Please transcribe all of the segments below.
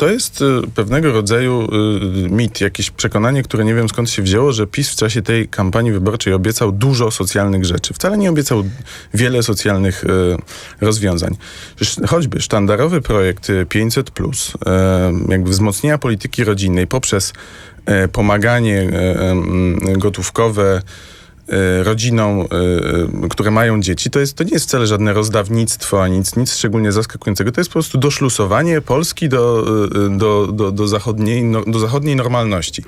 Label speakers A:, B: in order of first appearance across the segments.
A: To jest y, pewnego rodzaju y, mit, jakieś przekonanie, które nie wiem skąd się wzięło, że PiS w czasie tej kampanii wyborczej obiecał dużo socjalnych rzeczy. Wcale nie obiecał wiele socjalnych y, rozwiązań. Choćby sztandarowy projekt y, 500, y, jakby wzmocnienia polityki rodzinnej poprzez pomaganie gotówkowe rodzinom, y, y, które mają dzieci, to, jest, to nie jest wcale żadne rozdawnictwo, ani nic, nic szczególnie zaskakującego. To jest po prostu doszlusowanie Polski do, do, do, do, zachodniej, no, do zachodniej normalności.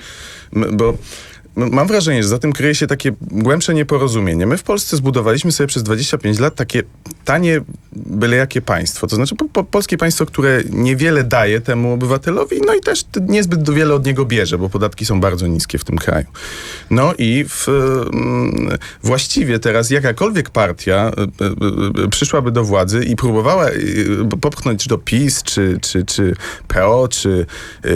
A: Bo mam wrażenie, że za tym kryje się takie głębsze nieporozumienie. My w Polsce zbudowaliśmy sobie przez 25 lat takie tanie, byle jakie państwo. To znaczy po, po, polskie państwo, które niewiele daje temu obywatelowi, no i też niezbyt wiele od niego bierze, bo podatki są bardzo niskie w tym kraju. No i w, mm, właściwie teraz jakakolwiek partia y, y, y, przyszłaby do władzy i próbowała popchnąć to PiS, czy, czy, czy PO, czy,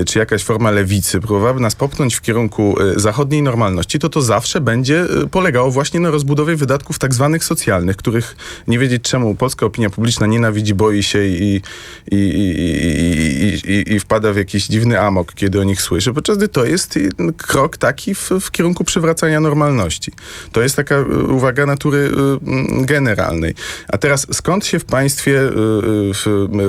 A: czy jakaś forma lewicy, próbowałaby nas popchnąć w kierunku zachodniej normalności, to to zawsze będzie y, polegało właśnie na rozbudowie wydatków tak zwanych socjalnych, których nie wiedzieć czemu polska opinia publiczna nienawidzi, boi się i, i, i, i, wpada w jakiś dziwny amok, kiedy o nich słyszy, podczas gdy to jest krok taki w, w kierunku przywracania normalności. To jest taka y, uwaga natury y, generalnej. A teraz skąd się w państwie, w,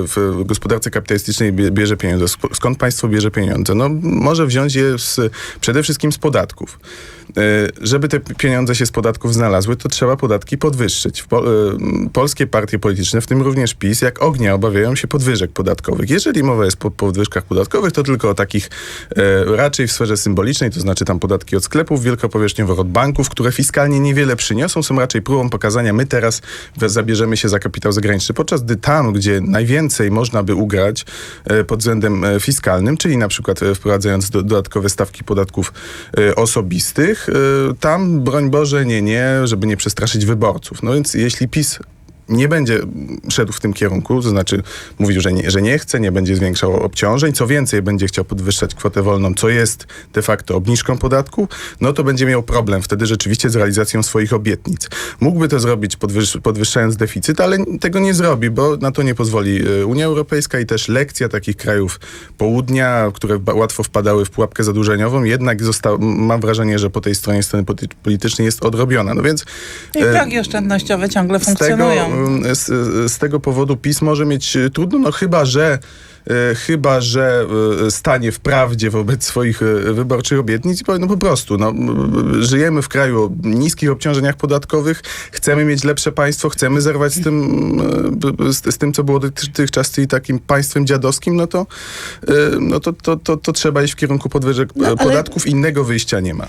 A: w gospodarce kapitalistycznej bie- bierze pieniądze? Sk- Skąd państwo bierze pieniądze? No może wziąć je z, przede wszystkim z podatków. Y, Żeby te pieniądze się z podatków znalazły, to trzeba podatki podwyższyć. Y, polskie partie polityczne, w tym również PiS, jak ognia obawiają się podwyżek podatkowych. Jeżeli mowa jest po podwyżkach podatkowych, to tylko o takich e, raczej w sferze symbolicznej, to znaczy tam podatki od sklepów wielkopowierzchniowych, od banków, które fiskalnie niewiele przyniosą, są raczej próbą pokazania, my teraz zabierzemy się za kapitał zagraniczny, podczas gdy tam, gdzie najwięcej można by ugrać e, pod względem e, fiskalnym, czyli na przykład e, wprowadzając do, dodatkowe stawki podatków e, osobistych, e, tam broń Boże nie, nie, żeby nie przestraszyć wyborców. No więc jeśli PiS nie będzie szedł w tym kierunku, to znaczy mówił, że nie, że nie chce, nie będzie zwiększał obciążeń, co więcej, będzie chciał podwyższać kwotę wolną, co jest de facto obniżką podatku, no to będzie miał problem wtedy rzeczywiście z realizacją swoich obietnic. Mógłby to zrobić podwyż, podwyższając deficyt, ale tego nie zrobi, bo na to nie pozwoli y, Unia Europejska i też lekcja takich krajów południa, które łatwo wpadały w pułapkę zadłużeniową, jednak zosta- mam wrażenie, że po tej stronie sceny polity- politycznej jest odrobiona. No więc
B: I
A: e,
B: progi oszczędnościowe ciągle funkcjonują.
A: Mm, z, z tego powodu PiS może mieć y, trudno, no chyba, że y, chyba, że stanie w prawdzie wobec swoich wyborczych obietnic i powie, no po prostu, no, żyjemy w kraju o niskich obciążeniach podatkowych, chcemy mieć lepsze państwo, chcemy zerwać z tym, z, z tym co było dotychczas, czyli takim państwem dziadowskim, no to, no to, to, to, to trzeba iść w kierunku podwyżek
B: No, ale-
A: podatków, innego wyjścia nie ma.